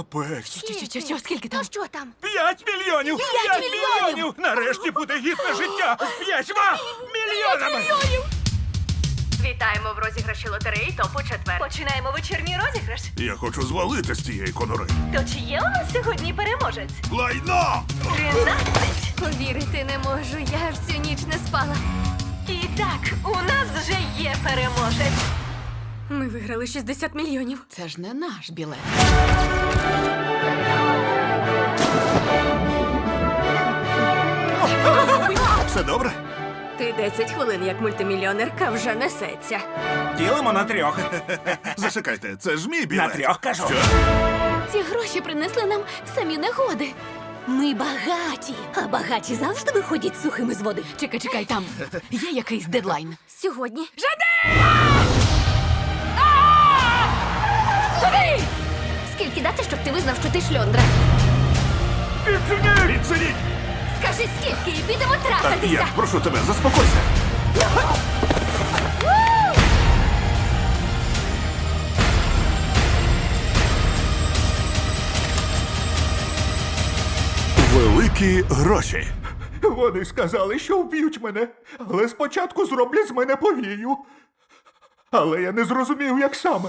Капець. Що, що, що, скільки там? Ну що там? П'ять мільйонів! П'ять мільйонів! Нарешті буде гідне життя з п'ятьма мільйонами! Вітаємо в розіграші лотереї топу четвер. Починаємо вечірній розіграш. Я хочу звалити з цієї конури. То чи є у нас сьогодні переможець? Лайно! Тринадцять. Повірити не можу, я всю ніч не спала. І так, у нас вже є переможець. Виграли 60 мільйонів. Це ж не наш білет. Все добре? Ти 10 хвилин як мультимільйонерка вже несеться. Ділимо на трьох. Зачекайте, це ж мій білет. На трьох кажу. Що? Ці гроші принесли нам самі негоди. Ми багаті, а багаті завжди виходять сухими з води. Чекай, чекай, там є якийсь дедлайн. Сьогодні. Туди! Скільки дати, щоб ти визнав, що ти шльондра? Відчиніть! Відчиніть! Скажи скільки і підемо Так, трахатися. я прошу тебе, заспокойся. Великі гроші. Вони сказали, що вб'ють мене, але спочатку зроблять з мене повію. Але я не зрозумів, як саме.